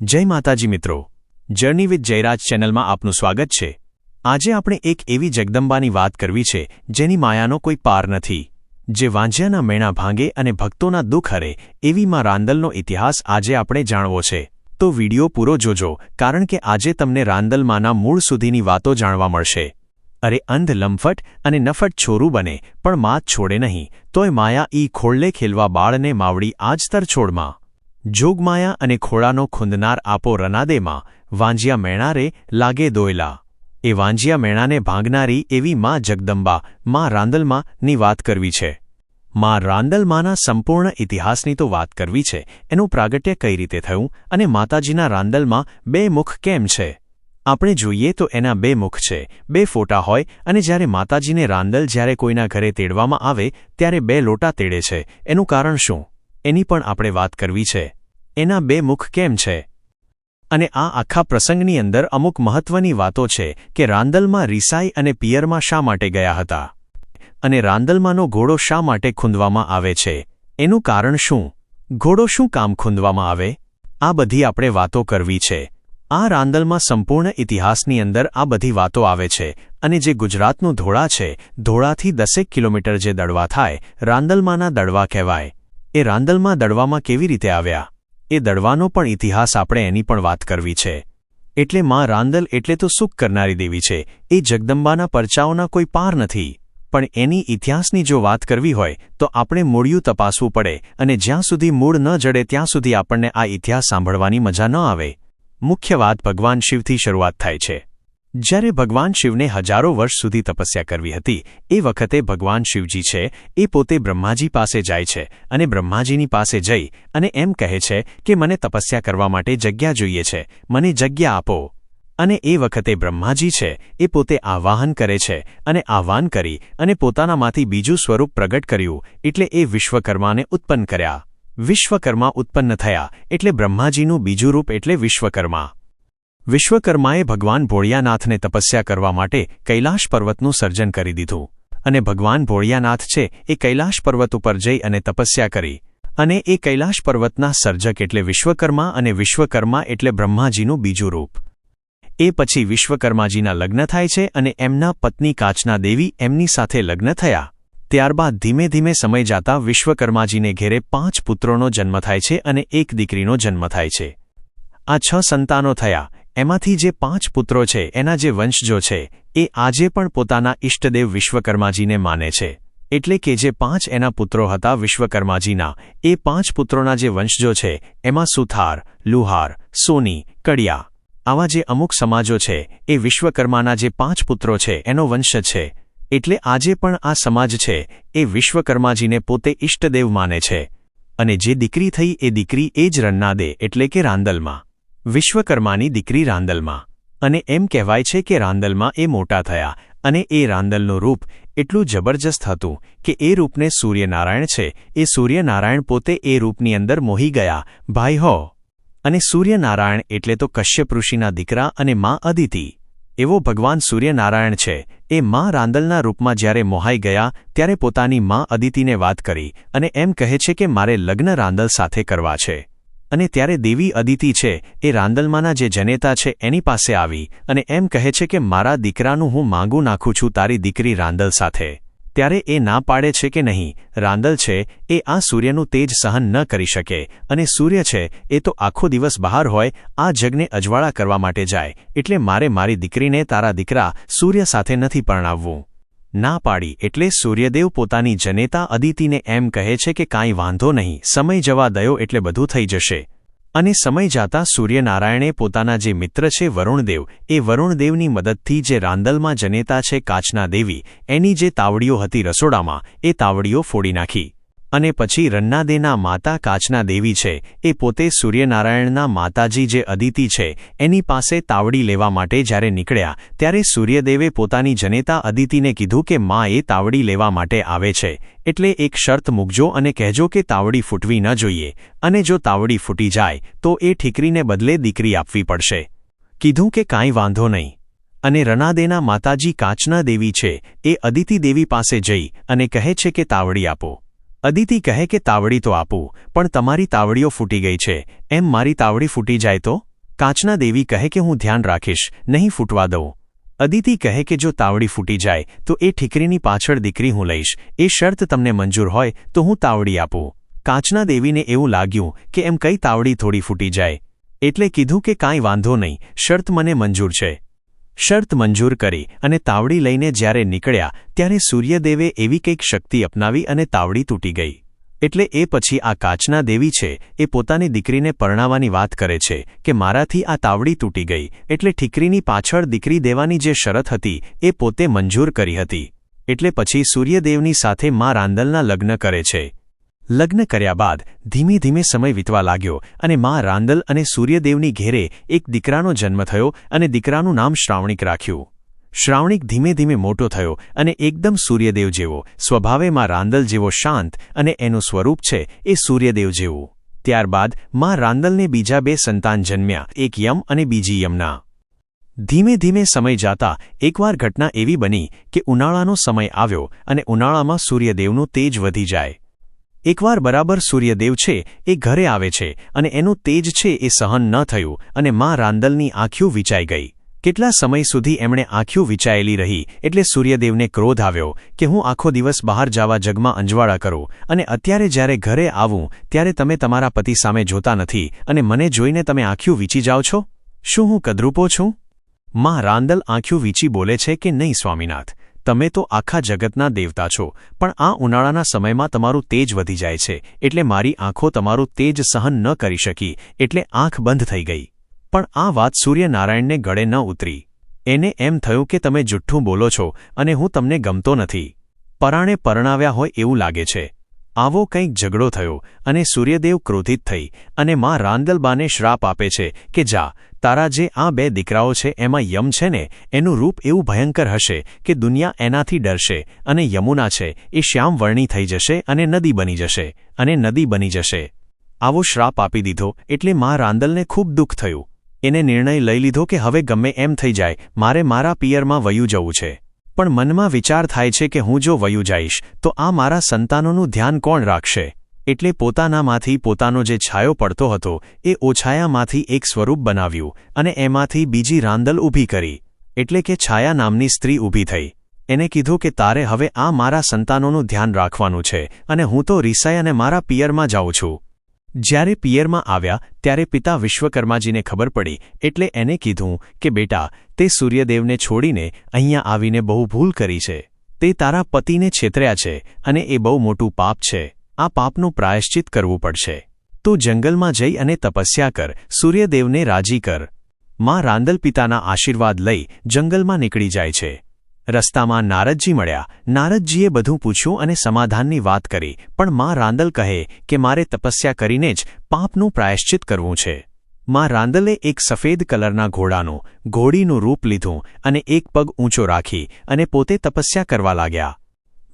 જય માતાજી મિત્રો. જર્ની વિથ જયરાજ ચેનલમાં આપનું સ્વાગત છે. આજે આપણે એક એવી જગદંબાની વાત કરવી છે, જેની માયાનો કોઈ પાર નથી. જે વાંઝિયાના મેણા ભાંગે અને ભક્તોના દુઃખ હરે, એવી માં રાંદલનો ઇતિહાસ આજે આપણે જાણવો છે. તો વિડિયો પૂરો જોજો, કારણ કે આજે તમને રાંદલમાંના મૂળ સુધીની વાતો જાણવા મળશે. અરે અંધ લંફટ અને નફટ છોરું બને, પણ માત છોડે નહીં, તોય માયા ઈ ખોળલે ખેલવા બાળને માવડી આજતર છોડમાં. જોગમાયા અને ખોળાનો ખૂંદનાર આપો રનાદેમાં વાંજિયા મેણારે લાગે દોયલા. એ વાંજિયા મેણાને ભાંગનારી એવી મા જગદંબા, મા રાંદલમાં ની વાત કરવી છે. મા રાંદલમાંના સંપૂર્ણ ઇતિહાસની તો વાત કરવી છે. એનું પ્રાગટ્ય કઈ રીતે થયું અને માતાજીના રાંદલમાં બે મુખ કેમ છે? આપણે જોઈએ તો એના બે મુખ છે. બે ફોટા હોય અને જ્યારે માતાજીને રાંદલ જ્યારે કોઈના ઘરે તેડવામાં આવે, ત્યારે બે લોટા તેડે છે. એનું કારણ શું? એની પણ આપણે વાત કરવી છે. એના બે મુખ કેમ છે? અને આ આખા પ્રસંગની અંદર અમુક મહત્વની વાતો છે કે રાંદલમાં રીસાઈ અને પિયરમાં શા માટે ગયા હતા? અને રાંદલમાંનો ઘોડો શા માટે ખૂંદવામાં આવે છે? એનું કારણ શું? ઘોડો શું કામ ખૂંદવામાં આવે? આ બધી આપણે વાતો કરવી છે. આ રાંદલમાં સંપૂર્ણ ઇતિહાસની અંદર આ બધી વાતો આવે છે. અને જે ગુજરાતનું ધોળા છે, ધોળાથી દસેક કિલોમીટર જે દડવા થાય, રાંદલમાંના દડવા કહેવાય. એ રાંદલમાં દડવામાં કેવી રીતે આવ્યા? એ દડવાનો પણ ઇતિહાસ આપણે એની પણ વાત કરવી છે. એટલે માં રાંદલ એટલે તો સુખ કરનારી દેવી છે, એ જગદંબાના પરચાઓના કોઈ પાર નથી. પણ એની ઇતિહાસની જો વાત કરવી હોય, તો આપણે મૂળિયું તપાસવું પડે, અને જ્યાં સુધી મૂળ ન જડે ત્યાં સુધી આપણને આ ઇતિહાસ સાંભળવાની મજા ન આવે. મુખ્ય વાત ભગવાન શિવથી શરૂઆત થાય છે. જ્યારે ભગવાન શિવને હજારો વર્ષ સુધી તપસ્યા કરવી હતી, એ વખતે ભગવાન શિવજી છે, એ પોતે બ્રહ્માજી પાસે જાય છે અને બ્રહ્માજીની પાસે જઈ અને એમ કહે છે કે, મને તપસ્યા કરવા માટે જગ્યા જોઈએ છે, મને જગ્યા આપો. અને એ વખતે બ્રહ્માજી છે, એ પોતે આવાહન કરે છે અને આહ્વાન કરી અને પોતાનામાંથી બીજું સ્વરૂપ પ્રગટ કર્યું એટલે એ વિશ્વકર્માને ઉત્પન્ન કર્યા. વિશ્વકર્મા ઉત્પન્ન થયા એટલે બ્રહ્માજીનું બીજું રૂપ એટલે વિશ્વકર્મા. વિશ્વકર્માએ ભગવાન ભોળિયાનાથને તપસ્યા કરવા માટે કૈલાશ પર્વતનું સર્જન કરી દીધું. અને ભગવાન ભોળિયાનાથ છે એ કૈલાશ પર્વત ઉપર જઈ અને તપસ્યા કરી. અને એ કૈલાશ પર્વતના સર્જક એટલે વિશ્વકર્મા અને વિશ્વકર્મા એટલે બ્રહ્માજીનું બીજું રૂપ. એ પછી વિશ્વકર્માજીના લગ્ન થાય છે અને એમના પત્ની કાચના દેવી એમની સાથે લગ્ન થયા. ત્યારબાદ ધીમે ધીમે સમય જાતા વિશ્વકર્માજીને ઘેરે પાંચ પુત્રોનો જન્મ થાય છે અને એક દીકરીનો જન્મ થાય છે. આ છ સંતાનો થયા. એમાંથી જે પાંચ પુત્રો છે, એના જે વંશજો છે, એ આજે પણ પોતાના ઇષ્ટદેવ વિશ્વકર્માજીને માને છે. એટલે કે જે પાંચ એના પુત્રો હતા વિશ્વકર્માજીના, એ પાંચ પુત્રોના જે વંશજો છે, એમાં સુથાર, લુહાર, સોની, કડિયા, આવા જે અમુક સમાજો છે, એ વિશ્વકર્માના જે પાંચ પુત્રો છે, એનો વંશ છે. એટલે આજે પણ આ સમાજ છે, એ વિશ્વકર્માજીને પોતે ઇષ્ટદેવ માને છે. અને જે દીકરી થઈ એ દીકરી એ જ રન્નાદે, એટલે કે રાંદલમાં. વિશ્વકર્માની દીકરી રાંદલમાં. અને એમ કહેવાય છે કે રાંદલમાં એ મોટા થયા અને એ રાંદલનું રૂપ એટલું જબરજસ્ત હતું કે એ રૂપને સૂર્યનારાયણ છે. એ સૂર્યનારાયણ પોતે એ રૂપની અંદર મોહી ગયા, ભાઈ હો. અને સૂર્યનારાયણ એટલે તો કશ્યપ ઋષિના દીકરા અને મા અદિતિ. એવો ભગવાન સૂર્યનારાયણ છે. એ મા રાંદલના રૂપમાં જ્યારે મોહાઈ ગયા, ત્યારે પોતાની મા અદિતિને વાત કરી અને એમ કહે છે કે મારે લગ્ન રાંદલ સાથે કરવા છે. અને ત્યારે દેવી અદિતિ છે, એ રાંદલમાના જે જનેતા છે, એની પાસે આવી અને એમ કહે છે કે, મારા દીકરાનું હું માંગું નાખું છું તારી દીકરી રાંદલ સાથે. ત્યારે એ ના પાડે છે કે નહીં, રાંદલ છે, એ આ સૂર્યનું તેજ સહન ન કરી શકે અને સૂર્ય છે, એ તો આખો દિવસ બહાર હોય, આ જગને અજવાળા કરવા માટે જાય, એટલે મારે મારી દીકરીને તારા દીકરા સૂર્ય સાથે નથી પરણાવવું. ના પાડી એટલે સૂર્યદેવ પોતાની જનેતા અદિતિને એમ કહે છે કે કાંઈ વાંધો નહીં, સમય જવા દયો એટલે બધું થઈ જશે. અને સમય જાતા સૂર્યનારાયણે પોતાના જે મિત્ર છે વરુણદેવ, એ વરુણદેવની મદદથી જે રાંદલમાં જનેતા છે કાચના દેવી, એની જે તાવડીઓ હતી રસોડામાં, એ તાવડીઓ ફોડી નાખી. અને પછી રન્નાદેના માતા કાચના દેવી છે. એ પોતે સૂર્યનારાયણના માતાજી જે અદિતિ છે, એની પાસે તાવડી લેવા માટે જ્યારે નીકળ્યા, ત્યારે સૂર્યદેવે પોતાની જનેતા અદિતિને કીધું કે મા, એ તાવડી લેવા માટે આવે છે. એટલે એક શર્ત મૂકજો અને કહેજો કે તાવડી ફૂટવી ન જોઈએ. અને જો તાવડી ફૂટી જાય, તો એ ઠીકરીને બદલે દીકરી આપવી પડશે. કીધું કે કાંઈ વાંધો નહીં. અને રનાદેના માતાજી કાચના દેવી છે, એ અદિતિ દેવી પાસે જઈ અને કહે છે કે તાવડી આપો. અદિતિ કહે કે તાવડી તો આપું, પણ તમારી તાવડીઓ ફૂટી ગઈ છે. એમ મારી તાવડી ફૂટી જાય તો? કાચના દેવી કહે કે હું ધ્યાન રાખીશ, નહીં ફૂટવા દઉં. અદિતિ કહે કે જો તાવડી ફૂટી જાય, તો એ ઠીકરીની પાછળ દીકરી હું લઈશ. એ શર્ત તમને મંજૂર હોય, તો હું તાવડી આપું. કાચના દેવીને એવું લાગ્યું કે એમ કઈ તાવડી થોડી ફૂટી જાય. એટલે કીધું કે કાંઈ વાંધો નહીં, શર્ત મને મંજૂર છે. શર્ત મંજૂર કરી અને તાવડી લઈને જ્યારે નીકળ્યા, ત્યારે સૂર્યદેવે એવી કંઈક શક્તિ અપનાવી અને તાવડી તૂટી ગઈ. એટલે એ પછી આ કાચના દેવી છે, એ પોતાની દીકરીને પરણાવવાની વાત કરે છે કે મારાથી આ તાવડી તૂટી ગઈ, એટલે ઠીકરીની પાછળ દીકરી દેવાની જે શરત હતી, એ પોતે મંજૂર કરી હતી. એટલે પછી સૂર્યદેવની સાથે મા રાંદલના લગ્ન કરે છે. લગ્ન કર્યા બાદ ધીમે ધીમે સમય વીતવા લાગ્યો અને મા રાંદલ અને સૂર્યદેવની ઘેરે એક દીકરાનો જન્મ થયો અને દીકરાનું નામ શ્રાવણિક રાખ્યું. શ્રાવણિક ધીમે ધીમે મોટો થયો અને એકદમ સૂર્યદેવ જેવો, સ્વભાવે મા રાંદલ જેવો શાંત અને એનું સ્વરૂપ છે એ સૂર્યદેવ જેવું. ત્યારબાદ મા રાંદલને બીજા બે સંતાન જન્મ્યા, એક યમ અને બીજી યમના. ધીમે ધીમે સમય જાતા એકવાર ઘટના એવી બની કે ઉનાળાનો સમય આવ્યો અને ઉનાળામાં સૂર્યદેવનું તેજ વધી જાય. એકવાર બરાબર સૂર્યદેવ છે, એ ઘરે આવે છે અને એનું તેજ છે એ સહન ન થયું અને મા રાંદલની આંખ્યું વિચાઈ ગઈ. કેટલા સમય સુધી એમણે આંખ્યું વિચાયેલી રહી એટલે સૂર્યદેવને ક્રોધ આવ્યો કે હું આખો દિવસ બહાર જવા જગમાં અંજવાળા કરું અને અત્યારે જ્યારે ઘરે આવું ત્યારે તમે તમારા પતિ સામે જોતા નથી અને મને જોઈને તમે આંખ્યું વીચી જાઓ છો? શું હું કદરૂપો છું? મા રાંદલ આંખ્યું વીચી બોલે છે કે નહીં સ્વામીનાથ? તમે તો આખા જગતના દેવતા છો, પણ આ ઉનાળાના સમયમાં તમારું તેજ વધી જાય છે, એટલે મારી આંખો તમારું તેજ સહન ન કરી શકી, એટલે આંખ બંધ થઈ ગઈ. પણ આ વાત સૂર્યનારાયણને ગળે ન ઉતરી. એને એમ થયું કે તમે જુઠ્ઠું બોલો છો, અને હું તમને ગમતો નથી. પરાણે પરણાવ્યા હોય એવું લાગે છે. આવો કંઈક ઝઘડો થયો, અને સૂર્યદેવ ક્રોધિત થઈ, અને માં રાંદલબાને શ્રાપ આપે છે, કે જા તારા જે આ બે દીકરાઓ છે એમાં યમ છે ને, એનું રૂપ એવું ભયંકર હશે કે દુનિયા એનાથી ડરશે અને યમુના છે એ શ્યામવર્ણી થઈ જશે અને નદી બની જશે, અને નદી બની જશે. આવો શ્રાપ આપી દીધો એટલે મા રાંદલને ખૂબ દુઃખ થયું. એને નિર્ણય લઈ લીધો કે હવે ગમે એમ થઈ જાય, મારે મારા પિયરમાં વયું જવું છે. પણ મનમાં વિચાર થાય છે કે હું જો વયું જઈશ, તો આ મારા સંતાનોનું ધ્યાન કોણ રાખશે? એટલે પોતાનામાંથી પોતાનો જે છાયો પડતો હતો, એ ઓછાયામાંથી એક સ્વરૂપ બનાવ્યું અને એમાંથી બીજી રાંદલ ઊભી કરી, એટલે કે છાયા નામની સ્ત્રી ઊભી થઈ. એને કીધું કે, તારે હવે આ મારા સંતાનોનું ધ્યાન રાખવાનું છે અને હું તો રિસાઈ અને મારા પિયરમાં જાઉં છું. જ્યારે પિયરમાં આવ્યા, ત્યારે પિતા વિશ્વકર્માજીને ખબર પડી, એટલે એને કીધું કે, બેટા, તે સૂર્યદેવને છોડીને અહીંયા આવીને બહુ ભૂલ કરી છે. તે તારા પતિને છેતર્યા છે અને એ બહુ મોટું પાપ છે. આ પાપનું પ્રાયશ્ચિત કરવું પડશે. તું જંગલમાં જઈ અને તપસ્યા કર, સૂર્યદેવને રાજી કર. માં રાંદલ પિતાના આશીર્વાદ લઈ જંગલમાં નીકળી જાય છે. રસ્તામાં નારદજી મળ્યા. નારદજીએ બધું પૂછ્યું અને સમાધાનની વાત કરી, પણ માં રાંદલ કહે કે મારે તપસ્યા કરીને જ પાપનું પ્રાયશ્ચિત કરવું છે. માં રાંદલે એક સફેદ કલરના ઘોડાનું, ઘોડીનું રૂપ લીધું અને એક પગ ઊંચો રાખી અને પોતે તપસ્યા કરવા લાગ્યા.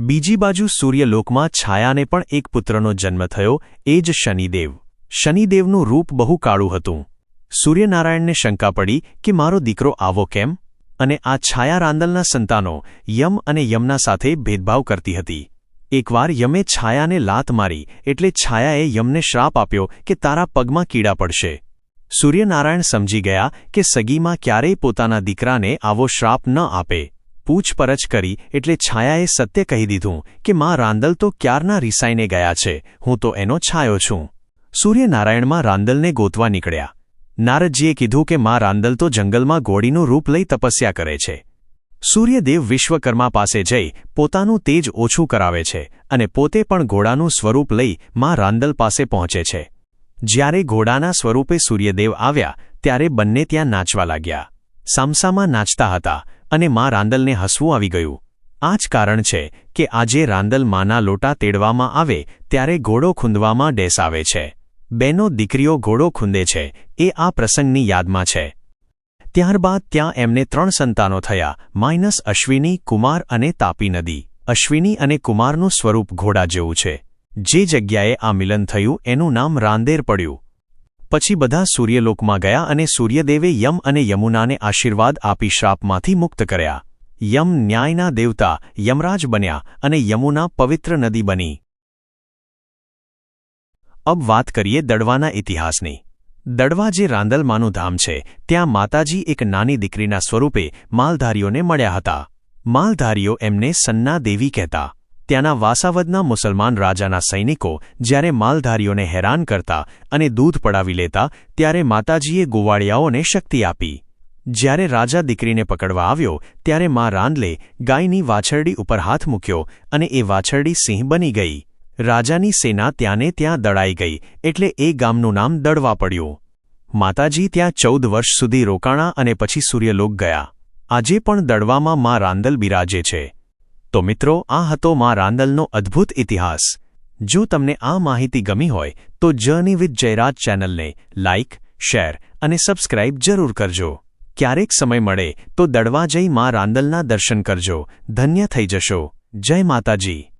બીજી બાજુ સૂર્યલોકમાં છાયાને પણ એક પુત્રનો જન્મ થયો, એ જ શનિદેવ. શનિદેવનું રૂપ બહુ કાળું હતું. સૂર્યનારાયણને શંકા પડી કે મારો દીકરો આવો કેમ? અને આ છાયા રાંદલના સંતાનો યમ અને યમના સાથે ભેદભાવ કરતી હતી. એકવાર યમે છાયાને લાત મારી એટલે છાયાએ યમને શ્રાપ આપ્યો કે તારા પગમાં કીડા પડશે. સૂર્યનારાયણ સમજી ગયા કે સગીમાં ક્યારેય પોતાના દીકરાને આવો શ્રાપ ન આપે. પૂછપરછ કરી એટલે છાયાએ સત્ય કહી દીધું કે માં રાંદલ તો ક્યારના રિસાઈને ગયા છે, હું તો એનો છાયો છું. સૂર્યનારાયણમાં રાંદલને ગોતવા નીકળ્યા. નારદજીએ કીધું કે માં રાંદલ તો જંગલમાં ગોળીનું રૂપ લઈ તપસ્યા કરે છે. સૂર્યદેવ વિશ્વકર્મા પાસે જઈ પોતાનું તેજ ઓછું કરાવે છે અને પોતે પણ ઘોડાનું સ્વરૂપ લઈ માં રાંદલ પાસે પહોંચે છે. જ્યારે ઘોડાના સ્વરૂપે સૂર્યદેવ આવ્યા, ત્યારે બંને ત્યાં નાચવા લાગ્યા. સામસામાં નાચતા હતા અને મા રાંદલને હસવું આવી ગયું. આ જ કારણ છે કે આજે રાંદલ માના લોટા તેડવામાં આવે ત્યારે ઘોડો ખૂંદવામાં ડેસ આવે છે. બેનો દીકરીઓ ઘોડો ખૂંદે છે, એ આ પ્રસંગની યાદમાં છે. ત્યારબાદ ત્યાં એમને ત્રણ સંતાનો થયા, માઇનસ અશ્વિની, કુમાર અને તાપી નદી. અશ્વિની અને કુમારનું સ્વરૂપ ઘોડા જેવું છે. જે જગ્યાએ આ મિલન થયું એનું નામ રાંદેર પડ્યું. પછી બધા સૂર્યલોકમાં ગયા અને સૂર્યદેવે યમ અને યમુનાને આશીર્વાદ આપી શ્રાપમાંથી મુક્ત કર્યા. યમ ન્યાયના દેવતા, યમરાજ બન્યા અને યમુના પવિત્ર નદી બની. અબ વાત કરીએ દડવાના ઇતિહાસની. દડવા જે રાંદલમાનું ધામ છે, ત્યાં માતાજી એક નાની દીકરીના સ્વરૂપે માલધારીઓને મળ્યા હતા. માલધારીઓ એમને સન્ના દેવી કહેતા. ત્યાંના વાસાવદના મુસલમાન રાજાના સૈનિકો જ્યારે માલધારીઓને હેરાન કરતા અને દૂધ પડાવી લેતા ત્યારે માતાજીએ ગોવાળિયાઓને શક્તિ આપી. જ્યારે રાજા દીકરીને પકડવા આવ્યો ત્યારે મા રાંદલે ગાયની વાછરડી ઉપર હાથ મૂક્યો અને એ વાછરડી સિંહ બની ગઈ. રાજાની સેના ત્યાંને ત્યાં દળાઈ ગઈ એટલે એ ગામનું નામ દડવા પડ્યું. માતાજી ત્યાં ચૌદ વર્ષ સુધી રોકાણા અને પછી સૂર્યલોક ગયા. આજે પણ દડવામાં મા રાંદલ બિરાજે છે. તો મિત્રો, આ હતો મા રાંદલનો અદ્ભુત ઇતિહાસ. જો તમને આ માહિતી ગમી હોય, તો જર્ની વિથ જયરાજ ચેનલને લાઇક શેર અને સબસ્ક્રાઇબ જરૂર કરજો. ક્યારેક સમય મળે તો દડવા જઈ મા રાંદલના દર્શન કરજો. ધન્ય થઈ જશો. જય માતાજી.